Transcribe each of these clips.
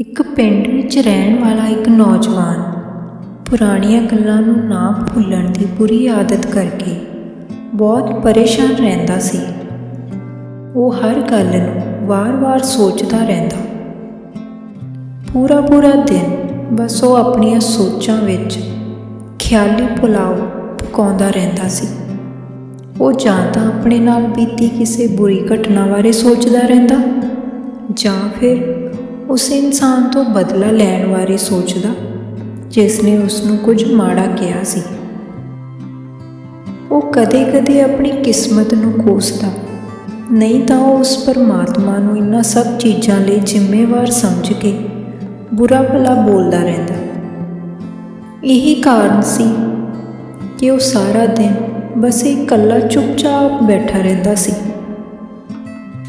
ਇੱਕ ਪਿੰਡ ਵਿੱਚ ਰਹਿਣ ਵਾਲਾ ਇੱਕ ਨੌਜਵਾਨ ਪੁਰਾਣੀਆਂ ਗੱਲਾਂ ਨੂੰ ਨਾ ਭੁੱਲਣ ਦੀ ਬੁਰੀ ਆਦਤ ਕਰਕੇ ਬਹੁਤ ਪਰੇਸ਼ਾਨ ਰਹਿੰਦਾ ਸੀ। ਉਹ ਹਰ ਗੱਲ ਨੂੰ ਵਾਰ-ਵਾਰ ਸੋਚਦਾ ਰਹਿੰਦਾ। ਪੂਰਾ ਪੂਰਾ ਦਿਨ ਬਸ ਉਹ ਆਪਣੀਆਂ ਸੋਚਾਂ ਵਿੱਚ ਖਿਆਲੀ ਪੁਲਾਓ ਪਕਾਉਂਦਾ ਰਹਿੰਦਾ ਸੀ। ਉਹ ਜਾਂ ਤਾਂ ਆਪਣੇ ਨਾਲ ਬੀਤੀ ਕਿਸੇ ਬੁਰੀ ਘਟਨਾ ਬਾਰੇ ਸੋਚਦਾ ਰਹਿੰਦਾ ਜਾਂ ਫਿਰ ਉਸ ਇਨਸਾਨ ਤੋਂ ਬਦਲਾ ਲੈਣ ਬਾਰੇ ਸੋਚਦਾ, ਜਿਸ ਨੇ ਉਸ ਨੂੰ ਕੁਝ ਮਾੜਾ ਕਿਹਾ ਸੀ। ਉਹ ਕਦੇ-ਕਦੇ ਆਪਣੀ ਕਿਸਮਤ ਨੂੰ ਕੋਸਦਾ ਨਹੀਂ ਤਾਂ ਉਹ ਉਸ ਪਰਮਾਤਮਾ ਨੂੰ ਇਨ੍ਹਾਂ ਸਭ ਚੀਜ਼ਾਂ ਲਈ ਜ਼ਿੰਮੇਵਾਰ ਸਮਝ ਕੇ ਬੁਰਾ ਭਲਾ ਬੋਲਦਾ ਰਹਿੰਦਾ। ਇਹੀ ਕਾਰਨ ਸੀ ਕਿ ਉਹ ਸਾਰਾ ਦਿਨ ਬਸ ਇਕੱਲਾ ਚੁੱਪਚਾਪ ਬੈਠਾ ਰਹਿੰਦਾ ਸੀ।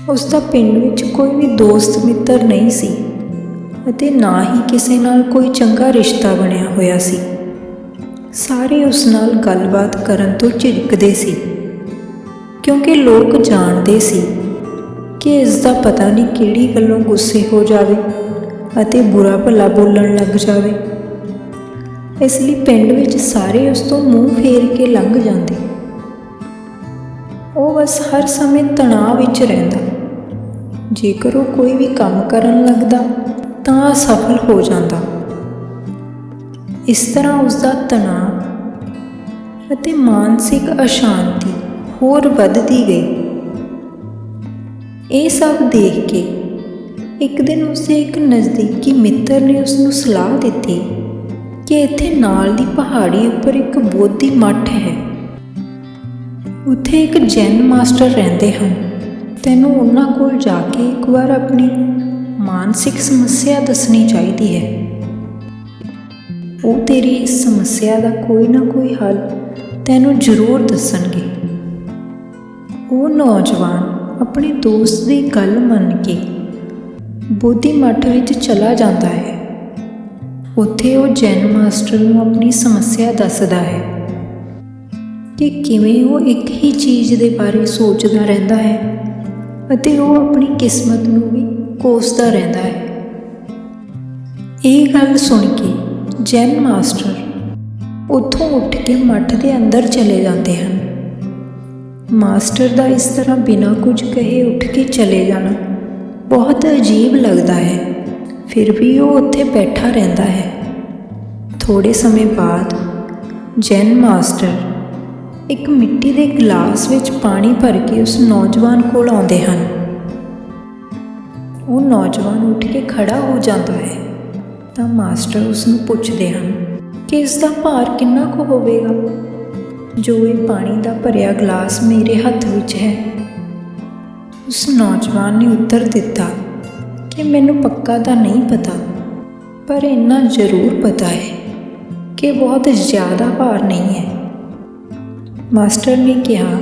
ਉਸ ਦਾ ਪਿੰਡ ਵਿੱਚ ਕੋਈ ਵੀ ਦੋਸਤ ਮਿੱਤਰ ਨਹੀਂ ਸੀ। ਅਤੇ ਨਾ ਹੀ ਕਿਸੇ ਨਾਲ ਕੋਈ ਚੰਗਾ ਰਿਸ਼ਤਾ ਬਣਿਆ ਹੋਇਆ ਸੀ। ਸਾਰੇ ਉਸ ਨਾਲ ਗੱਲਬਾਤ ਕਰਨ ਤੋਂ ਝਿਜਕਦੇ ਸੀ, ਕਿਉਂਕਿ ਲੋਕ ਜਾਣਦੇ ਸੀ ਕਿ ਇਸ ਦਾ ਪਤਾ ਨਹੀਂ ਕਿਹੜੀ ਗੱਲੋਂ ਗੁੱਸੇ ਹੋ ਜਾਵੇ ਅਤੇ ਬੁਰਾ ਭਲਾ ਬੋਲਣ ਲੱਗ ਜਾਵੇ। ਇਸ ਲਈ ਪਿੰਡ ਵਿੱਚ ਸਾਰੇ ਉਸ ਤੋਂ ਮੂੰਹ ਫੇਰ ਕੇ ਲੰਘ ਜਾਂਦੇ। ਉਹ ਬਸ ਹਰ ਸਮੇਂ ਤਣਾਅ ਵਿੱਚ ਰਹਿੰਦਾ। ਜੇਕਰ ਉਹ ਕੋਈ ਵੀ ਕੰਮ ਕਰਨ ਲੱਗਦਾ ਤਾਂ ਅਸਫਲ ਹੋ ਜਾਂਦਾ। ਇਸ ਤਰ੍ਹਾਂ ਉਸ ਦਾ ਤਣਾਅ ਅਤੇ ਮਾਨਸਿਕ ਅਸ਼ਾਂਤੀ ਹੋਰ ਵੱਧਦੀ ਗਈ। ਇਹ ਸਭ ਦੇਖ ਕੇ ਇੱਕ ਦਿਨ ਉਸਦੇ ਇੱਕ ਨਜ਼ਦੀਕੀ ਮਿੱਤਰ ਨੇ ਉਸ ਨੂੰ ਸਲਾਹ ਦਿੱਤੀ ਕਿ ਇੱਥੇ ਨਾਲ ਦੀ ਪਹਾੜੀ ਉੱਪਰ ਇੱਕ ਬੋਧੀ ਮੱਠ ਹੈ। ਉੱਥੇ ਇੱਕ ਜੈਨ ਮਾਸਟਰ ਰਹਿੰਦੇ ਹਨ। ਤੈਨੂੰ ਉਹਨਾਂ ਕੋਲ ਜਾ ਕੇ ਇੱਕ ਵਾਰ ਆਪਣੀ ਮਾਨਸਿਕ ਸਮੱਸਿਆ ਦੱਸਣੀ ਚਾਹੀਦੀ ਹੈ। ਉਹ ਤੇਰੀ ਇਸ ਸਮੱਸਿਆ ਦਾ ਕੋਈ ਨਾ ਕੋਈ ਹੱਲ ਤੈਨੂੰ ਜ਼ਰੂਰ ਦੱਸਣਗੇ। ਉਹ ਨੌਜਵਾਨ ਆਪਣੇ ਦੋਸਤ ਦੀ ਗੱਲ ਮੰਨ ਕੇ ਬੋਧੀ ਮੱਠ ਵਿੱਚ ਚਲਾ ਜਾਂਦਾ ਹੈ। ਉੱਥੇ ਉਹ ਜੈਨ ਮਾਸਟਰ ਨੂੰ ਆਪਣੀ ਸਮੱਸਿਆ ਦੱਸਦਾ ਹੈ ਕਿ ਕਿਵੇਂ ਉਹ ਇੱਕ ਹੀ ਚੀਜ਼ ਦੇ ਬਾਰੇ ਸੋਚਦਾ ਰਹਿੰਦਾ ਹੈ ਅਤੇ ਉਹ ਆਪਣੀ ਕਿਸਮਤ ਨੂੰ ਵੀ ਕੋਸਦਾ ਰਹਿੰਦਾ ਹੈ। ਇਹ ਗੱਲ ਸੁਣ ਕੇ ਜੈਨ ਮਾਸਟਰ ਉੱਥੋਂ ਉੱਠ ਕੇ ਮੱਠ ਦੇ ਅੰਦਰ ਚਲੇ ਜਾਂਦੇ ਹਨ। ਮਾਸਟਰ ਦਾ ਇਸ ਤਰ੍ਹਾਂ ਬਿਨਾਂ ਕੁਝ ਕਹੇ ਉੱਠ ਕੇ ਚਲੇ ਜਾਣਾ ਬਹੁਤ ਅਜੀਬ ਲੱਗਦਾ ਹੈ। ਫਿਰ ਵੀ ਉਹ ਉੱਥੇ ਬੈਠਾ ਰਹਿੰਦਾ ਹੈ। ਥੋੜੇ ਸਮੇਂ ਬਾਅਦ ਜੈਨ ਮਾਸਟਰ ਇੱਕ ਮਿੱਟੀ ਦੇ ਗਲਾਸ ਵਿੱਚ ਪਾਣੀ ਭਰ ਕੇ ਉਸ ਨੌਜਵਾਨ ਕੋਲ ਆਉਂਦੇ ਹਨ। ਉਹ ਨੌਜਵਾਨ ਉੱਠ ਕੇ ਖੜਾ ਹੋ ਜਾਂਦਾ ਹੈ ਤਾਂ ਮਾਸਟਰ ਉਸ ਨੂੰ ਪੁੱਛਦੇ ਹਨ ਕਿ ਇਸ ਦਾ ਭਾਰ ਕਿੰਨਾ ਕੁ ਹੋਵੇਗਾ? ਜੋ ਇਹ ਪਾਣੀ ਦਾ ਭਰਿਆ ਗਲਾਸ ਮੇਰੇ ਹੱਥ ਵਿੱਚ ਹੈ। ਉਸ ਨੌਜਵਾਨ ਨੇ ਉੱਤਰ ਦਿੱਤਾ ਕਿ ਮੈਨੂੰ ਪੱਕਾ ਤਾਂ ਨਹੀਂ ਪਤਾ, ਪਰ ਇੰਨਾ ਜ਼ਰੂਰ ਪਤਾ ਹੈ ਕਿ ਬਹੁਤ ਜ਼ਿਆਦਾ ਭਾਰ ਨਹੀਂ ਹੈ। ਮਾਸਟਰ ਨੇ ਕਿਹਾ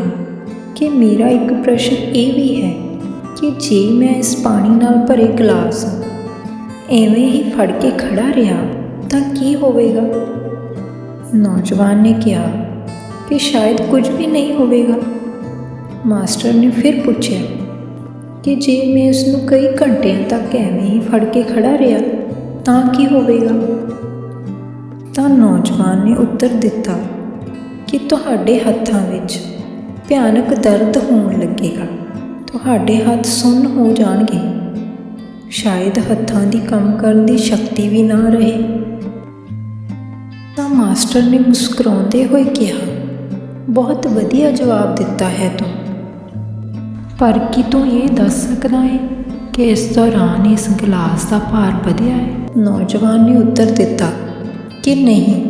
ਕਿ ਮੇਰਾ ਇੱਕ ਪ੍ਰਸ਼ਨ ਇਹ ਵੀ ਹੈ ਕਿ ਜੇ ਮੈਂ ਇਸ ਪਾਣੀ ਨਾਲ ਭਰੇ ਗਲਾਸ ਐਵੇਂ ਹੀ ਫੜ ਕੇ ਖੜਾ ਰਿਹਾ, ਤਾਂ ਕੀ ਹੋਵੇਗਾ? ਨੌਜਵਾਨ ਨੇ ਕਿਹਾ ਕਿ ਸ਼ਾਇਦ ਕੁਝ ਵੀ ਨਹੀਂ ਹੋਵੇਗਾ। ਮਾਸਟਰ ਨੇ ਫਿਰ ਪੁੱਛਿਆ ਕਿ ਜੇ ਮੈਂ ਇਸ ਨੂੰ ਕਈ ਘੰਟਿਆਂ ਤੱਕ ਐਵੇਂ ਹੀ ਫੜ ਕੇ ਖੜਾ ਰਿਹਾ, ਤਾਂ ਕੀ ਹੋਵੇਗਾ? ਤਾਂ ਨੌਜਵਾਨ ਨੇ ਉੱਤਰ ਦਿੱਤਾ ਕਿ ਤੁਹਾਡੇ ਹੱਥਾਂ ਵਿੱਚ ਭਿਆਨਕ ਦਰਦ ਹੋਣ ਲੱਗੇਗਾ। ਤੁਹਾਡੇ ਹੱਥ ਸੁੰਨ ਹੋ ਜਾਣਗੇ। ਸ਼ਾਇਦ ਹੱਥਾਂ ਦੀ ਕੰਮ ਕਰਨ ਦੀ ਸ਼ਕਤੀ ਵੀ ਨਾ ਰਹੇ। ਤਾਂ ਮਾਸਟਰ ਨੇ ਮੁਸਕਰਾਉਂਦੇ ਹੋਏ ਕਿਹਾ, ਬਹੁਤ ਵਧੀਆ ਜਵਾਬ ਦਿੱਤਾ ਹੈ ਤੂੰ। ਪਰ ਕੀ ਤੂੰ ਇਹ ਦੱਸ ਸਕਦਾ ਹੈ ਕਿ ਇਸ ਦੌਰਾਨ ਇਸ ਗਲਾਸ ਦਾ ਭਾਰ ਵਧਿਆ ਹੈ ਨੌਜਵਾਨ ਨੇ ਉੱਤਰ ਦਿੱਤਾ ਕਿ ਨਹੀਂ।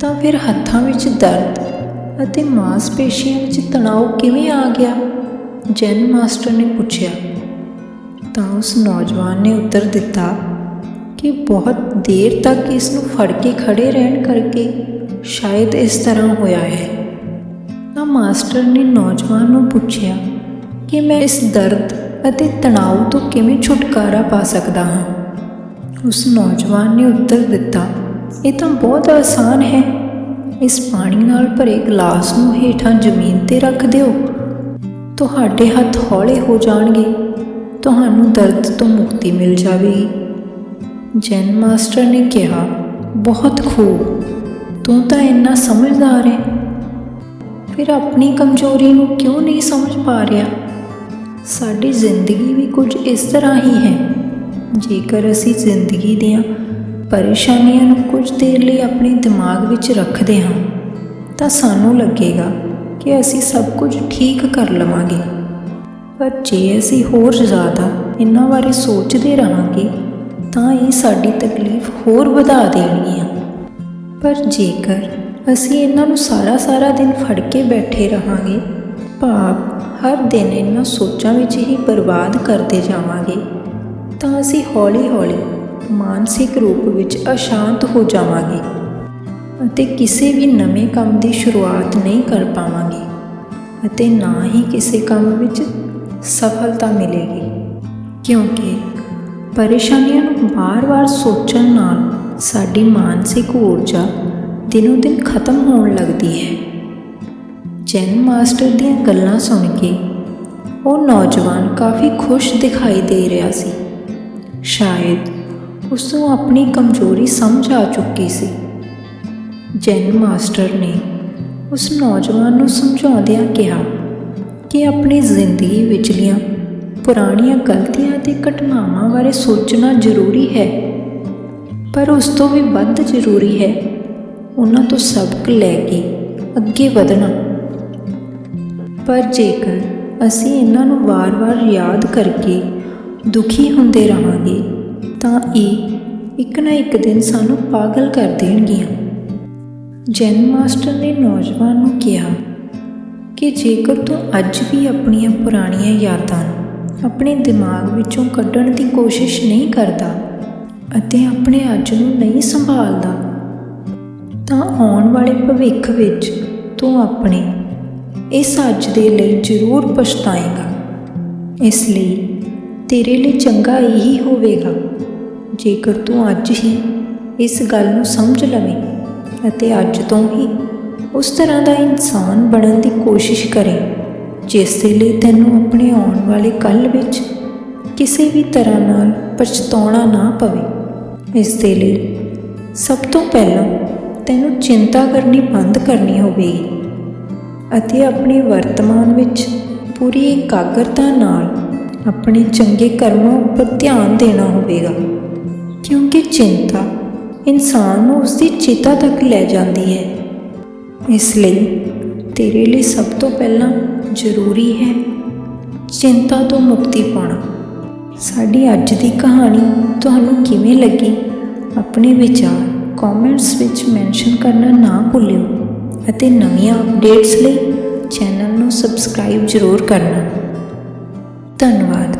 ਤਾਂ ਫਿਰ ਹੱਥਾਂ ਵਿੱਚ ਦਰਦ ਅਤੇ ਮਾਸਪੇਸ਼ੀਆਂ ਵਿੱਚ ਤਣਾਅ ਕਿਵੇਂ ਆ ਗਿਆ? ਜੈਨ ਮਾਸਟਰ ਨੇ ਪੁੱਛਿਆ, ਤਾਂ ਉਸ ਨੌਜਵਾਨ ਨੇ ਉੱਤਰ ਦਿੱਤਾ ਕਿ ਬਹੁਤ ਦੇਰ ਤੱਕ ਇਸ ਨੂੰ ਫੜ ਕੇ ਖੜੇ ਰਹਿਣ ਕਰਕੇ ਸ਼ਾਇਦ ਇਸ ਤਰ੍ਹਾਂ ਹੋਇਆ ਹੈ। ਤਾਂ ਮਾਸਟਰ ਨੇ ਨੌਜਵਾਨ ਨੂੰ ਪੁੱਛਿਆ ਕਿ ਮੈਂ ਇਸ ਦਰਦ ਅਤੇ ਤਣਾਅ ਤੋਂ ਕਿਵੇਂ ਛੁਟਕਾਰਾ ਪਾ ਸਕਦਾ ਹਾਂ? ਉਸ ਨੌਜਵਾਨ ਨੇ ਉੱਤਰ ਦਿੱਤਾ, ਇਹ ਤਾਂ ਬਹੁਤ ਆਸਾਨ ਹੈ। ਇਸ ਪਾਣੀ ਨਾਲ ਭਰੇ ਗਲਾਸ ਨੂੰ ਹੇਠਾਂ ਜ਼ਮੀਨ ਤੇ ਰੱਖ ਦਿਓ। ਤੁਹਾਡੇ ਹੱਥ ਹੌਲੇ ਹੋ ਜਾਣਗੇ, ਤੁਹਾਨੂੰ ਦਰਦ ਤੋਂ ਮੁਕਤੀ ਮਿਲ ਜਾਵੇਗੀ। ਜੈਨ ਮਾਸਟਰ ਨੇ ਕਿਹਾ, ਬਹੁਤ ਖੂਬ, ਤੂੰ ਤਾਂ ਇੰਨਾ ਸਮਝਦਾਰ ਹੈ। ਫਿਰ ਆਪਣੀ ਕਮਜ਼ੋਰੀ ਨੂੰ ਕਿਉਂ ਨਹੀਂ ਸਮਝ ਪਾ ਰਿਹਾ? ਸਾਡੀ ਜ਼ਿੰਦਗੀ ਵੀ ਕੁਝ ਇਸ ਤਰ੍ਹਾਂ ਹੀ ਹੈ। ਜੇਕਰ ਅਸੀਂ ਜ਼ਿੰਦਗੀ ਦੀਆਂ ਪਰੇਸ਼ਾਨੀਆਂ ਨੂੰ ਕੁਝ ਦੇਰ ਲਈ ਆਪਣੇ ਦਿਮਾਗ ਵਿੱਚ ਰੱਖਦੇ ਹਾਂ, ਤਾਂ ਸਾਨੂੰ ਲੱਗੇਗਾ ਕਿ ਅਸੀਂ ਸਭ ਕੁਝ ਠੀਕ ਕਰ ਲਵਾਂਗੇ। ਪਰ ਜੇ ਅਸੀਂ ਹੋਰ ਜ਼ਿਆਦਾ ਇਹਨਾਂ ਬਾਰੇ ਸੋਚਦੇ ਰਹਾਂਗੇ, ਤਾਂ ਇਹ ਸਾਡੀ ਤਕਲੀਫ ਹੋਰ ਵਧਾ ਦੇਣਗੀਆਂ। ਪਰ ਜੇਕਰ ਅਸੀਂ ਇਹਨਾਂ ਨੂੰ ਸਾਰਾ ਸਾਰਾ ਦਿਨ ਫੜ ਕੇ ਬੈਠੇ ਰਹਾਂਗੇ, ਭਾਵ ਹਰ ਦਿਨ ਇਹਨਾਂ ਸੋਚਾਂ ਵਿੱਚ ਹੀ ਬਰਬਾਦ ਕਰਦੇ ਜਾਵਾਂਗੇ, ਤਾਂ ਅਸੀਂ ਹੌਲੀ-ਹੌਲੀ ਮਾਨਸਿਕ ਰੂਪ ਵਿੱਚ ਅਸ਼ਾਂਤ ਹੋ ਜਾਵਾਂਗੇ। ਅਤੇ ਕਿਸੇ ਵੀ ਨਵੇਂ ਕੰਮ ਦੀ ਸ਼ੁਰੂਆਤ ਨਹੀਂ ਕਰ ਪਾਵਾਂਗੇ ਅਤੇ ਨਾ ਹੀ ਕਿਸੇ ਕੰਮ ਵਿੱਚ ਸਫਲਤਾ ਮਿਲੇਗੀ। ਕਿਉਂਕਿ ਪਰੇਸ਼ਾਨੀਆਂ ਨੂੰ ਵਾਰ-ਵਾਰ ਸੋਚਣ ਨਾਲ ਸਾਡੀ ਮਾਨਸਿਕ ਊਰਜਾ ਦਿਨੋ ਦਿਨ ਖਤਮ ਹੋਣ ਲੱਗਦੀ ਹੈ। ਜੈਨ ਮਾਸਟਰ ਦੀਆਂ ਗੱਲਾਂ ਸੁਣ ਕੇ ਉਹ ਨੌਜਵਾਨ ਕਾਫੀ ਖੁਸ਼ ਦਿਖਾਈ ਦੇ ਰਿਹਾ ਸੀ। ਸ਼ਾਇਦ ਉਸ ਨੂੰ ਆਪਣੀ ਕਮਜ਼ੋਰੀ ਸਮਝ ਆ ਚੁੱਕੀ ਸੀ। ਜੈਨ ਮਾਸਟਰ ਨੇ ਉਸ ਨੌਜਵਾਨ ਨੂੰ ਸਮਝਾਉਂਦਿਆਂ ਕਿਹਾ ਕਿ ਆਪਣੀ ਜ਼ਿੰਦਗੀ ਵਿਚਲੀਆਂ ਪੁਰਾਣੀਆਂ ਗਲਤੀਆਂ ਤੇ ਘਟਨਾਵਾਂ ਬਾਰੇ ਸੋਚਣਾ ਜ਼ਰੂਰੀ ਹੈ, ਪਰ ਉਸ ਤੋਂ ਵੀ ਵੱਧ ਜ਼ਰੂਰੀ ਹੈ ਉਹਨਾਂ ਤੋਂ ਸਬਕ ਲੈ ਕੇ ਅੱਗੇ ਵਧਣਾ। ਪਰ ਜੇਕਰ ਅਸੀਂ ਇਹਨਾਂ ਨੂੰ ਵਾਰ-ਵਾਰ ਯਾਦ ਕਰਕੇ ਦੁਖੀ ਹੁੰਦੇ ਰਹਾਂਗੇ, ਤਾਂ ਇਹ ਇੱਕ ਨਾ ਇੱਕ ਦਿਨ ਸਾਨੂੰ ਪਾਗਲ ਕਰ ਦੇਣਗੀਆਂ। ਜੈਨ ਮਾਸਟਰ ਨੇ ਨੌਜਵਾਨ ਨੂੰ ਕਿਹਾ ਕਿ ਜੇਕਰ ਤੂੰ ਅੱਜ ਵੀ ਆਪਣੀਆਂ ਪੁਰਾਣੀਆਂ ਯਾਦਾਂ ਆਪਣੇ ਦਿਮਾਗ ਵਿੱਚੋਂ ਕੱਢਣ ਦੀ ਕੋਸ਼ਿਸ਼ ਨਹੀਂ ਕਰਦਾ ਅਤੇ ਆਪਣੇ ਅੱਜ ਨੂੰ ਨਹੀਂ ਸੰਭਾਲਦਾ, ਤਾਂ ਆਉਣ ਵਾਲੇ ਭਵਿੱਖ ਵਿੱਚ ਤੂੰ ਆਪਣੇ ਇਸ ਅੱਜ ਦੇ ਲਈ ਜ਼ਰੂਰ ਪਛਤਾਏਗਾ। ਇਸ ਲਈ ਤੇਰੇ ਲਈ ਚੰਗਾ ਇਹੀ ਹੋਵੇਗਾ, ਜੇਕਰ ਤੂੰ ਅੱਜ ਹੀ ਇਸ ਗੱਲ ਨੂੰ ਸਮਝ ਲਵੇਂ। ਅਤੇ ਅੱਜ ਤੋਂ ਹੀ ਉਸ ਤਰ੍ਹਾਂ ਦਾ ਇਨਸਾਨ ਬਣਨ ਦੀ ਕੋਸ਼ਿਸ਼ ਕਰੇ, ਜਿਸ ਦੇ ਲਈ ਤੈਨੂੰ ਆਪਣੇ ਆਉਣ ਵਾਲੇ ਕੱਲ ਵਿੱਚ ਕਿਸੇ ਵੀ ਤਰ੍ਹਾਂ ਨਾਲ ਪਛਤਾਉਣਾ ਨਾ ਪਵੇ। ਇਸ ਦੇ ਲਈ ਸਭ ਤੋਂ ਪਹਿਲਾਂ ਤੈਨੂੰ ਚਿੰਤਾ ਕਰਨੀ ਬੰਦ ਕਰਨੀ ਹੋਵੇਗੀ ਅਤੇ ਆਪਣੇ ਵਰਤਮਾਨ ਵਿੱਚ ਪੂਰੀ ਇਕਾਗਰਤਾ ਨਾਲ ਆਪਣੇ ਚੰਗੇ ਕਰਮਾਂ ਉੱਪਰ ਧਿਆਨ ਦੇਣਾ ਹੋਵੇਗਾ, ਕਿਉਂਕਿ ਚਿੰਤਾ ਇਨਸਾਨ ਨੂੰ ਉਸ ਦੀ ਚਿਤਾ ਤੱਕ ਲੈ ਜਾਂਦੀ ਹੈ। ਇਸ ਲਈ ਤੇਰੇ ਲਈ ਸਭ ਤੋਂ ਪਹਿਲਾਂ ਜ਼ਰੂਰੀ ਹੈ ਚਿੰਤਾ ਤੋਂ ਮੁਕਤੀ ਪਾਉਣਾ। ਸਾਡੀ ਅੱਜ ਦੀ ਕਹਾਣੀ ਤੁਹਾਨੂੰ ਕਿਵੇਂ ਲੱਗੀ? ਆਪਣੇ ਵਿਚਾਰ ਕਮੈਂਟਸ ਵਿੱਚ ਮੈਂਸ਼ਨ ਕਰਨਾ ਨਾ ਭੁੱਲਿਓ ਅਤੇ ਨਵੀਆਂ ਅਪਡੇਟਸ ਲਈ ਚੈਨਲ ਨੂੰ ਸਬਸਕ੍ਰਾਈਬ ਜ਼ਰੂਰ ਕਰਨਾ। ਧੰਨਵਾਦ।